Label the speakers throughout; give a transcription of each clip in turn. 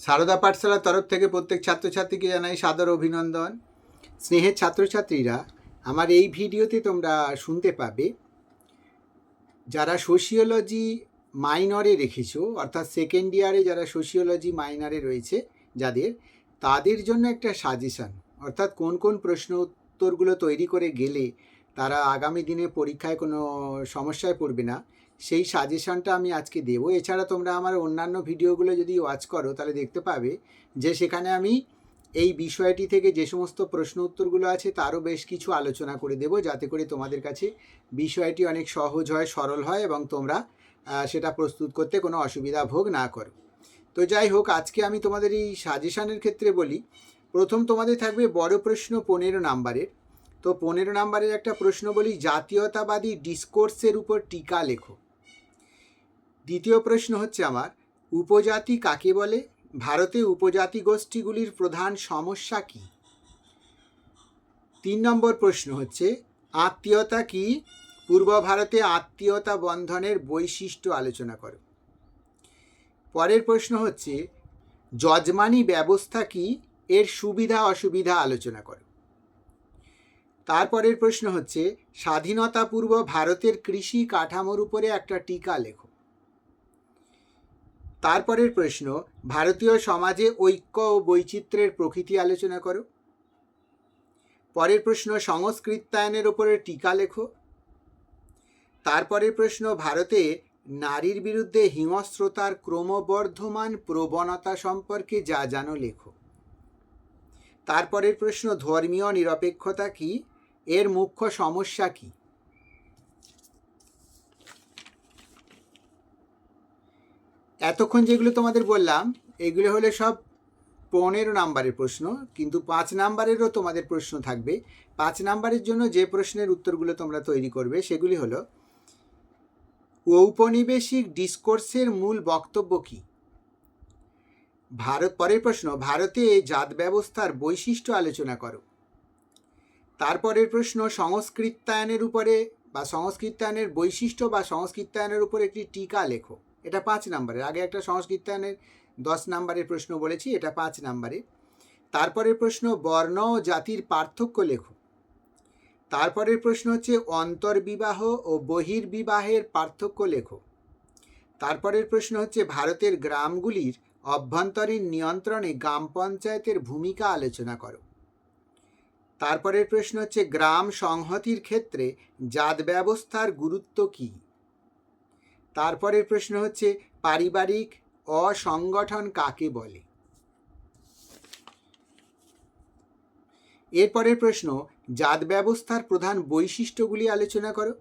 Speaker 1: সারদা পাঠশালার তরফ থেকে প্রত্যেক ছাত্রছাত্রীকে জানাই সাদর অভিনন্দন। স্নেহের ছাত্রছাত্রীরা, আমার এই ভিডিওতে তোমরা শুনতে পাবে, যারা সোশিওলজি মাইনরে রেখেছো, অর্থাৎ সেকেন্ড ইয়ারে যারা সোশিওলজি মাইনরে রয়েছে যাদের, তাদের জন্য একটা সাজেশন, অর্থাৎ কোন কোন প্রশ্ন উত্তরগুলো তৈরি করে গেলে তারা আগামী দিনে পরীক্ষায় কোনো সমস্যায় পড়বে না। সেই সাজেশনটা আমি আজকে দেবো। এছাড়া তোমরা আমার অন্যান্য ভিডিওগুলো যদি ওয়াচ করো, তাহলে দেখতে পাবে যে সেখানে আমি এই বিষয়টি থেকে যে সমস্ত প্রশ্ন উত্তরগুলো আছে, তারও বেশ কিছু আলোচনা করে দেব, যাতে করে তোমাদের কাছে বিষয়টি অনেক সহজ হয়, সরল হয় এবং তোমরা সেটা প্রস্তুত করতে কোনো অসুবিধা ভোগ না করো। তো যাই হোক, আজকে আমি তোমাদের এই সাজেশনের ক্ষেত্রে বলি, প্রথম তোমাদের থাকবে বড় প্রশ্ন পনেরো নাম্বারের। তো পনেরো নাম্বারের একটা প্রশ্ন বলি, জাতীয়তাবাদী ডিসকোর্সের উপর টিকা লেখো। দ্বিতীয় প্রশ্ন হচ্ছে আমার, উপজাতি কাকে বলে? ভারতে উপজাতি গোষ্ঠীগুলির প্রধান সমস্যা কি? তিন নম্বর প্রশ্ন হচ্ছে, আত্মীয়তা কি? পূর্ব ভারতে আত্মীয়তা বন্ধনের বৈশিষ্ট্য আলোচনা করো। পরের প্রশ্ন হচ্ছে, যজমানি ব্যবস্থা কি? এর সুবিধা অসুবিধা আলোচনা করো। তারপরের প্রশ্ন হচ্ছে স্বাধীনতা পূর্ব ভারতের কৃষি কাঠামোর উপরে একটা টিকা লেখো। তারপরের প্রশ্ন, ভারতীয় সমাজে ঐক্য ও বৈচিত্র্যের প্রকৃতি আলোচনা করো। পরের প্রশ্ন, সংস্কৃতায়নের উপরে টিকা লেখো। তারপরের প্রশ্ন, ভারতে নারীর বিরুদ্ধে হিংস্রতার ক্রমবর্ধমান প্রবণতা সম্পর্কে যা জানো লেখো। তারপরের প্রশ্ন, ধর্মীয় নিরপেক্ষতা কি? এর মুখ্য সমস্যা কি? এতক্ষণ যেগুলো তোমাদের বললাম, এগুলো হলে সব পনেরো নাম্বারের প্রশ্ন, কিন্তু পাঁচ নাম্বারেরও তোমাদের প্রশ্ন থাকবে। পাঁচ নাম্বারের জন্য যে প্রশ্নের উত্তরগুলো তোমরা তৈরি করবে, সেগুলি হলো, ঔপনিবেশিক ডিসকোর্সের মূল বক্তব্য কী? ভারত, পরের প্রশ্ন, ভারতে জাত ব্যবস্থার বৈশিষ্ট্য আলোচনা করো। তারপরের প্রশ্ন, সংস্কৃতায়নের উপরে বা সংস্কৃতায়নের বৈশিষ্ট্য বা সংস্কৃতায়নের উপর একটি টিকা লেখো। এটা পাঁচ নম্বরের। আগে একটা সংস্কৃতায়নের দশ নম্বরের প্রশ্ন বলেছি, এটা পাঁচ নম্বরে তারপরের প্রশ্ন, বর্ণ ও জাতির পার্থক্য লেখো। তারপরের প্রশ্ন হচ্ছে, অন্তর্বিবাহ ও বহির্বিবাহের পার্থক্য লেখো। তারপরের প্রশ্ন হচ্ছে, ভারতের গ্রামগুলির অভ্যন্তরীণ নিয়ন্ত্রণে গ্রাম পঞ্চায়েতের ভূমিকা আলোচনা করো। তারপরের প্রশ্ন হচ্ছে, গ্রাম সংহতির ক্ষেত্রে জাত ব্যবস্থার গুরুত্ব কী? তারপরের প্রশ্ন হচ্ছে, পারিবারিক অসংগঠন কাকে বলে? এরপরের প্রশ্ন, জাত ব্যবস্থার প্রধান বৈশিষ্ট্যগুলি আলোচনা করো।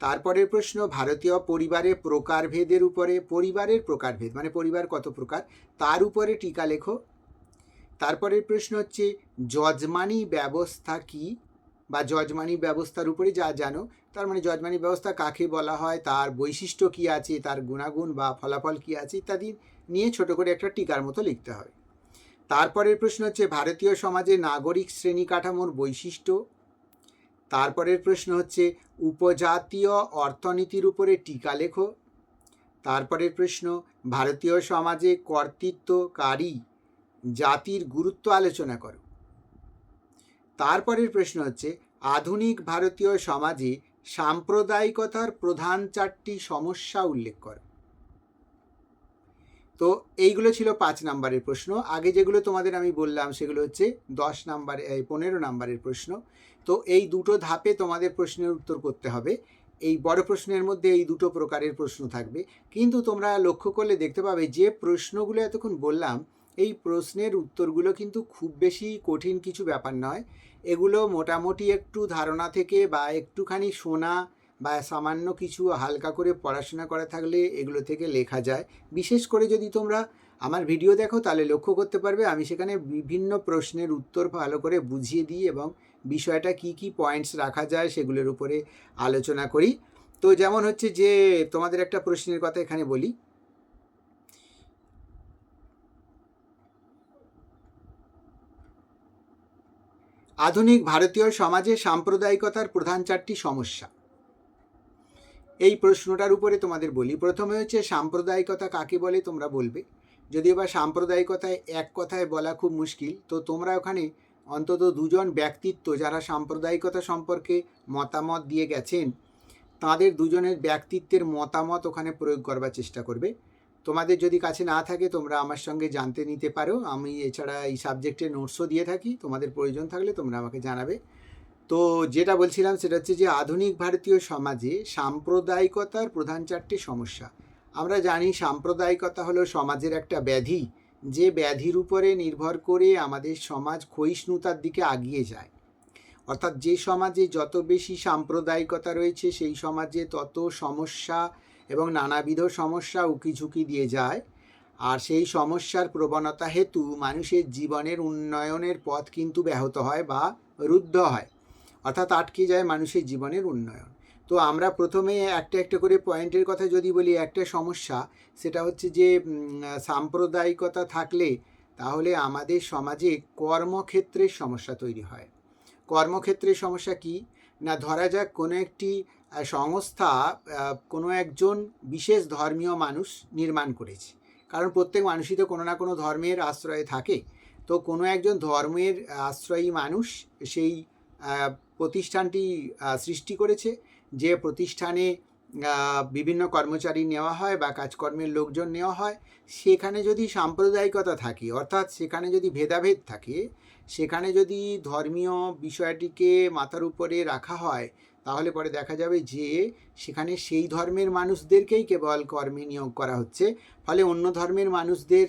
Speaker 1: তারপরের প্রশ্ন, ভারতীয় পরিবারে প্রকারভেদের উপরে, পরিবারের প্রকারভেদ মানে পরিবার কত প্রকার? তার উপরে টিকা লেখো। তারপরের প্রশ্ন হচ্ছে, যজমানি ব্যবস্থা কি? বা যজমানি ব্যবস্থার উপরে যা জানো, তার মানে যজমানি ব্যবস্থা কাকে বলা হয়, তার বৈশিষ্ট্য কী আছে, তার গুণাগুণ বা ফলাফল কী আছে ইত্যাদি নিয়ে ছোট করে একটা টিকার মতো লিখতে হবে তারপরের প্রশ্ন হচ্ছে, ভারতীয় সমাজে নাগরিক শ্রেণি কাঠামোর বৈশিষ্ট্য? তারপরের প্রশ্ন হচ্ছে, উপজাতীয় অর্থনীতির উপরে টিকা লেখো? তারপরের প্রশ্ন, ভারতীয় সমাজে কর্তৃত্বকারী জাতির গুরুত্ব আলোচনা করো। তারপরের প্রশ্ন হচ্ছে, আধুনিক ভারতীয় সমাজে সাম্প্রদায়িকতার প্রধান চারটি সমস্যা উল্লেখ করো। তো এইগুলো ছিল পাঁচ নাম্বারের প্রশ্ন। আগে যেগুলো তোমাদের আমি বললাম সেগুলো হচ্ছে দশ নাম্বার পনেরো নাম্বারের প্রশ্ন। তো এই দুটো ধাপে তোমাদের প্রশ্নের উত্তর করতে হবে। এই বড় প্রশ্নের মধ্যে এই দুটো প্রকারের প্রশ্ন থাকবে। কিন্তু তোমরা লক্ষ্য করলে দেখতে পাবে যে প্রশ্নগুলো এতক্ষণ বললাম এই প্রশ্নের উত্তরগুলো কিন্তু খুব বেশি কঠিন কিছু ব্যাপার নয়। এগুলো মোটামুটি একটু ধারণা থেকে বা একটুখানি শোনা বা সামান্য কিছু হালকা করে পড়াশোনা করা থাকলে এগুলো থেকে লেখা যায়। বিশেষ করে যদি তোমরা আমার ভিডিও দেখো তাহলে লক্ষ্য করতে পারবে আমি সেখানে বিভিন্ন প্রশ্নের উত্তর ভালো করে বুঝিয়ে দিই এবং বিষয়টা কি কি পয়েন্টস রাখা যায় সেগুলোর উপরে আলোচনা করি। তো যেমন হচ্ছে যে তোমাদের একটা প্রশ্নের কথা এখানে বলি। আধুনিক ভারতীয় সমাজে সাম্প্রদায়িকতার প্রধান চারটি সমস্যা। এই প্রশ্নটার উপরে তোমাদের বলি। প্রথমে হচ্ছে সাম্প্রদায়িকতা কাকে বলে তোমরা বলবে? যদিও বা সাম্প্রদায়িকতায় এক কথায় বলা খুব মুশকিল, তো তোমরা ওখানে অন্তত দুজন ব্যক্তিত্ব যারা সাম্প্রদায়িকতা সম্পর্কে মতামত দিয়ে গেছেন, তাদের দুজনের ব্যক্তিত্বের মতামত ওখানে প্রয়োগ করবার চেষ্টা করবে। তোমাদের যদি কাছে না থাকে, তোমরা আমার সঙ্গে জানতে নিতে পারো। আমি এছাড়া এই সাবজেক্টের নোটসও দিয়ে থাকি। তোমাদের প্রয়োজন থাকলে তোমরা আমাকে জানাবে। তো যেটা বলছিলাম, সেটা হচ্ছে যে, আধুনিক ভারতীয় সমাজে সাম্প্রদায়িকতার প্রধান চারটি সমস্যা। আমরা জানি সাম্প্রদায়িকতা হলো সমাজের একটা ব্যাধি। যে ব্যাধির উপরে নির্ভর করে আমাদের সমাজ ক্ষয়িষ্ণুতার দিকে আগিয়ে যায়। অর্থাৎ যে সমাজে যত বেশি সাম্প্রদায়িকতা রয়েছে, সেই সমাজে তত সমস্যা এবং নানাবিধ সমস্যা উকিঝুঁকি দিয়ে যায়। আর সেই সমস্যার প্রবণতা হেতু মানুষের জীবনের উন্নয়নের পথ কিন্তু ব্যাহত হয় বা রুদ্ধ হয়। অর্থাৎ আটকে যায় মানুষের জীবনের উন্নয়ন। তো আমরা প্রথমে একটা একটা করে পয়েন্টের কথা যদি বলি, একটা সমস্যা সেটা হচ্ছে যে সাম্প্রদায়িকতা থাকলে তাহলে আমাদের সমাজে কর্মক্ষেত্রের সমস্যা তৈরি হয়। কর্মক্ষেত্রের সমস্যা কি? না, ধরা যাক কোনো একটি সংস্থা কোনো একজন বিশেষ ধর্মীয় মানুষ নির্মাণ করেছে। কারণ প্রত্যেক মানুষই তো কোনো না কোনো ধর্মের আশ্রয়ে থাকে। তো কোনো একজন ধর্মের আশ্রয়ী মানুষ সেই প্রতিষ্ঠানটি সৃষ্টি করেছে। যে প্রতিষ্ঠানে বিভিন্ন কর্মচারী নেওয়া হয় বা কাজকর্মের লোকজন নেওয়া হয়, সেখানে যদি সাম্প্রদায়িকতা থাকে, অর্থাৎ সেখানে যদি ভেদাভেদ থাকে, সেখানে যদি ধর্মীয় বিষয়টিকে মাথার উপরে রাখা হয় তাহলে পরে দেখা যাবে যে সেখানে সেই ধর্মের মানুষদেরকেই কেবল কর্মে নিয়োগ করা হচ্ছে। ফলে অন্য ধর্মের মানুষদের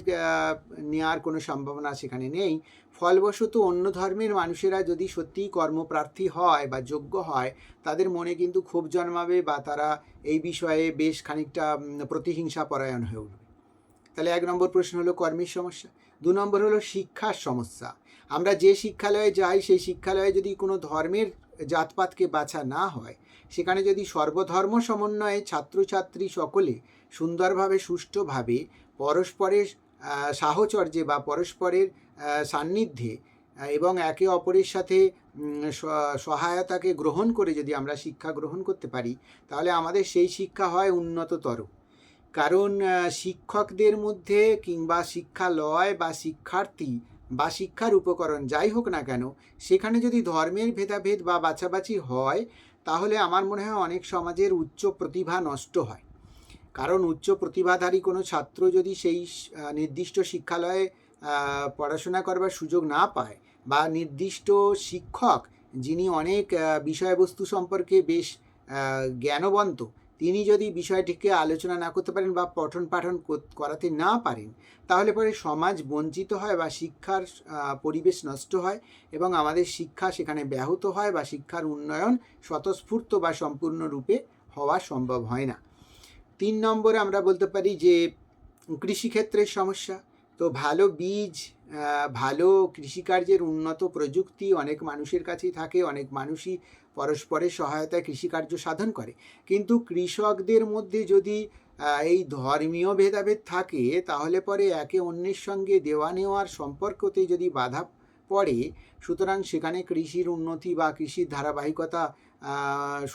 Speaker 1: নেওয়ার কোনো সম্ভাবনা সেখানে নেই। ফলবশত অন্য ধর্মের মানুষেরা যদি সত্যিই কর্মপ্রার্থী হয় বা যোগ্য হয়, তাদের মনে কিন্তু ক্ষোভ জন্মাবে বা তারা এই বিষয়ে বেশ খানিকটা প্রতিহিংসা পরায়ণ হয়ে উঠবে। তাহলে এক নম্বর প্রশ্ন হলো কর্মের সমস্যা। দু নম্বর হলো শিক্ষার সমস্যা। আমরা যে শিক্ষালয়ে যাই, সেই শিক্ষালয়ে যদি কোনো ধর্মের জাতপাতকে বাছা না হয়, সেখানে যদি সর্বধর্ম সমন্বয়ে ছাত্রছাত্রী সকলে সুন্দরভাবে, সুষ্ঠুভাবে পরস্পরের সাহচর্যে বা পরস্পরের সান্নিধ্যে এবং একে অপরের সাথে সহায়তাকে গ্রহণ করে যদি আমরা শিক্ষা গ্রহণ করতে পারি, তাহলে আমাদের সেই শিক্ষা হয় উন্নততর। কারণ শিক্ষকদের মধ্যে কিংবা শিক্ষালয় বা শিক্ষার্থী বা শিক্ষার উপকরণ যাই হোক না কেন, সেখানে যদি ধর্মের ভেদাভেদ বা বাছাবাছি হয়, তাহলে আমার মনে হয় অনেক সমাজের উচ্চ প্রতিভা নষ্ট হয়। কারণ উচ্চ প্রতিভাধারী কোনো ছাত্র যদি সেই নির্দিষ্ট শিক্ষালয়ে পড়াশোনা করবার সুযোগ না পায় বা নির্দিষ্ট শিক্ষক যিনি অনেক বিষয়বস্তু সম্পর্কে বেশ জ্ঞানবন্ত তিনি যদি বিষয়টিকে আলোচনা না করতে পারেন বা পঠন পাঠন কর- করাতে না পারেন, তাহলে পরে সমাজ বঞ্চিত হয় বা শিক্ষার পরিবেশ নষ্ট হয় এবং আমাদের শিক্ষা সেখানে ব্যাহত হয় বা শিক্ষার উন্নয়ন স্বতঃস্ফূর্ত বা সম্পূর্ণরূপে হওয়া সম্ভব হয় না। তিন নম্বরে আমরা বলতে পারি যে, কৃষিক্ষেত্রের সমস্যা। তো ভালো বীজ ভালো কৃষিকার্যের উন্নত প্রযুক্তি অনেক মানুষের কাছেই থাকে, অনেক মানুষই পরস্পরের সহায়তায় কৃষিকার্য সাধন করে। কিন্তু কৃষকদের মধ্যে যদি এই ধর্মীয় ভেদাভেদ থাকে, তাহলে পরে একে অন্যের সঙ্গে দেওয়া নেওয়ার সম্পর্কতে যদি বাধা পড়ে, সুতরাং সেখানে কৃষির উন্নতি বা কৃষির ধারাবাহিকতা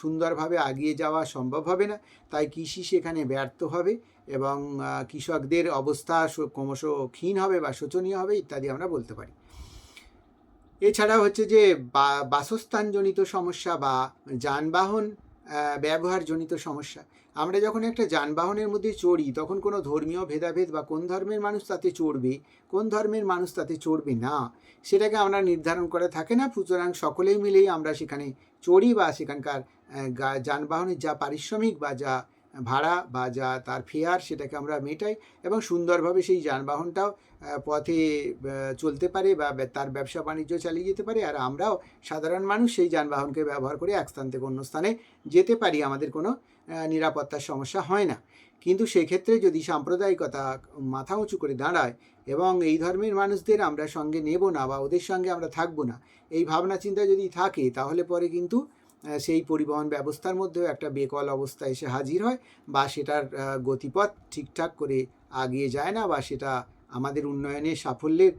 Speaker 1: সুন্দরভাবে আগিয়ে যাওয়া সম্ভব হবে না। তাই কৃষি সেখানে ব্যর্থ হবে এবং কৃষকদের অবস্থা ক্রমশ ক্ষীণ হবে বা শোচনীয় হবে ইত্যাদি আমরা বলতে পারি। এছাড়া হচ্ছে যে বাসস্থানজনিত সমস্যা বা যানবাহন ব্যবহারজনিত সমস্যা। আমরা যখন একটা যানবাহনের মধ্যে চড়ি, তখন কোনো ধর্মীয় ভেদাভেদ বা কোন ধর্মের মানুষ তাতে চড়বে, কোন ধর্মের মানুষ তাতে চড়বে না, সেটাকে আমরা নির্ধারণ করে থাকে না। সুতরাং সকলেই মিলেই আমরা সেখানে চড়ি বা সেখানকার যানবাহনের যা পারিশ্রমিক বা যা ভাড়া বা যা তার ফেয়ার সেটাকে আমরা মেটাই এবং সুন্দরভাবে সেই যানবাহনটাও পথে চলতে পারে বা তার ব্যবসা বাণিজ্য চালিয়ে যেতে পারে। আর আমরাও সাধারণ মানুষ সেই যানবাহনকে ব্যবহার করে এক স্থান থেকে অন্য স্থানে যেতে পারি। আমাদের কোনো নিরাপত্তার সমস্যা হয় না। কিন্তু সেক্ষেত্রে যদি সাম্প্রদায়িকতা মাথা উঁচু করে দাঁড়ায় এবং এই ধর্মের মানুষদের আমরা সঙ্গে নেব না বা ওদের সঙ্গে আমরা থাকব না, এই ভাবনা চিন্তা যদি থাকে তাহলে পরে কিন্তু সেই পরিবহন ব্যবস্থার মধ্যেও একটা বেকল অবস্থা এসে হাজির হয় বা সেটার গতিপথ ঠিকঠাক করে আগিয়ে যায় না বা সেটা আমাদের উন্নয়নের সাফল্যের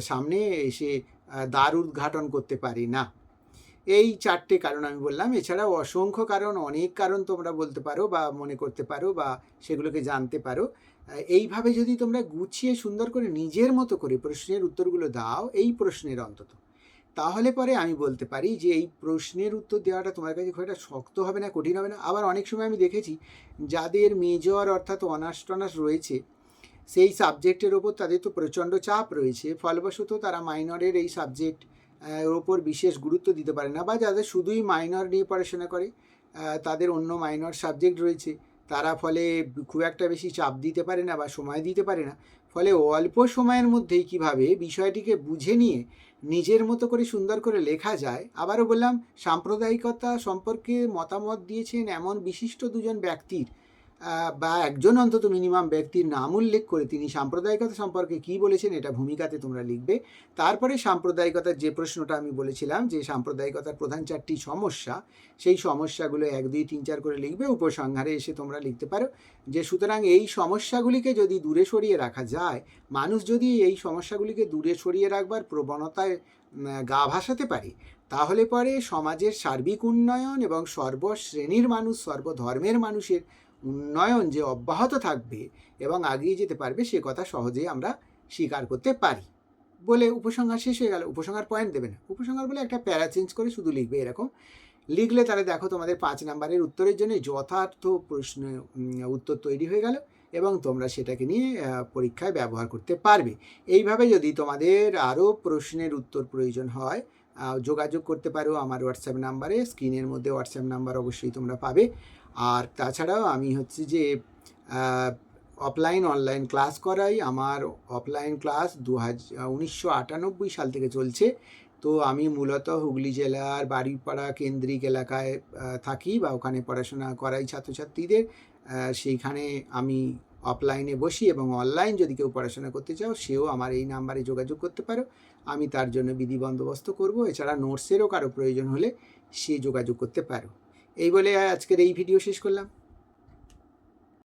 Speaker 1: সামনে এসে দ্বার উদ্ঘাটন করতে পারে না। এই চারটে কারণ আমি বললাম। এছাড়াও অসংখ্য কারণ, অনেক কারণ তোমরা বলতে পারো বা মনে করতে পারো বা সেগুলোকে জানতে পারো। এইভাবে যদি তোমরা গুছিয়ে সুন্দর করে নিজের মতো করে প্রশ্নের উত্তরগুলো দাও, এই প্রশ্নের অন্তত। তাহলে পরে আমি বলতে পারি যে এই প্রশ্নের উত্তর দেওয়াটা তোমার কাছে খুব একটা শক্ত হবে না, কঠিন হবে না। আবার অনেক সময় আমি দেখেছি যাদের মেজর অর্থাৎ অনার্স টনার্স রয়েছে, সেই সাবজেক্টের ওপর তাদের তো প্রচণ্ড চাপ রয়েছে। ফলবশত তারা মাইনরের এই সাবজেক্ট এর ওপর বিশেষ গুরুত্ব দিতে পারে না বা যাদের শুধুই মাইনর নিয়ে পড়াশোনা করে তাদের অন্য মাইনর সাবজেক্ট রয়েছে। তারা ফলে খুব একটা বেশি চাপ দিতে পারে না বা সময় দিতে পারে না। ফলে অল্প সময়ের মধ্যেই কীভাবে বিষয়টিকে বুঝে নিয়ে নিজের মতো করে সুন্দর করে লেখা যায়, আবারও বললাম, সাম্প্রদায়িকতা সম্পর্কে মতামত দিয়েছেন এমন বিশিষ্ট দুজন ব্যক্তির বা একজন অন্তত মিনিমাম ব্যক্তির নাম উল্লেখ করে তিনি সাম্প্রদায়িকতা সম্পর্কে কি বলেছেন এটা ভূমিকাতে তোমরা লিখবে। তারপরে সাম্প্রদায়িকতার যে প্রশ্নটা আমি বলেছিলাম যে সাম্প্রদায়িকতার প্রধান চারটি সমস্যা, সেই সমস্যাগুলো এক, দুই, তিন, চার করে লিখবে, উপসংহারে এসে তোমরা লিখতে পারো যে সুতরাং এই সমস্যাগুলিকে যদি দূরে সরিয়ে রাখা যায়, মানুষ যদি এই সমস্যাগুলিকে দূরে সরিয়ে রাখবার প্রবণতায় গা ভাসাতে পারে, তাহলে পরে সমাজের সার্বিক উন্নয়ন এবং সর্বশ্রেণীর মানুষ, সর্বধর্মের মানুষের উন্নয়ন যে অব্যাহত থাকবে এবং আগিয়ে যেতে পারবে, সে কথা সহজেই আমরা স্বীকার করতে পারি। বলে উপসংহার শেষ হয়ে গেল। উপসংহার পয়েন্ট দেবে না। উপসংহার বলে একটা প্যারা চেঞ্জ করে শুধু লিখবে এরকম। লিখলে তাহলে দেখো তোমাদের পাঁচ নাম্বারের উত্তরের জন্য যথার্থ প্রশ্ন উত্তর তৈরি হয়ে গেল এবং তোমরা সেটাকে নিয়ে পরীক্ষায় ব্যবহার করতে পারবে। এইভাবে যদি তোমাদের আরও প্রশ্নের উত্তর প্রয়োজন হয় যোগাযোগ করতে পারো আমার হোয়াটসঅ্যাপ নাম্বারে স্ক্রিনের মধ্যে হোয়াটসঅ্যাপ নাম্বার অবশ্যই তোমরা পাবে। আর তাছাড়াও আমি হচ্ছে যে অফলাইন অনলাইন ক্লাস করাই। আমার অফলাইন ক্লাস দু হাজার সাল থেকে চলছে। তো আমি মূলত হুগলি জেলার বাড়িপাড়া কেন্দ্রিক এলাকায় থাকি বা ওখানে পড়াশোনা করাই ছাত্রছাত্রীদের। সেইখানে আমি অফলাইনে বসি এবং অনলাইন যদি কেউ পড়াশোনা করতে চাও, সেও আমার এই নাম্বারে যোগাযোগ করতে পারো। আমি তার জন্য বিধি বন্দোবস্ত করব। এছাড়া নোটসেরও কারও প্রয়োজন হলে সে যোগাযোগ করতে পারো। এই বলে আজকের এই ভিডিও শেষ করলাম।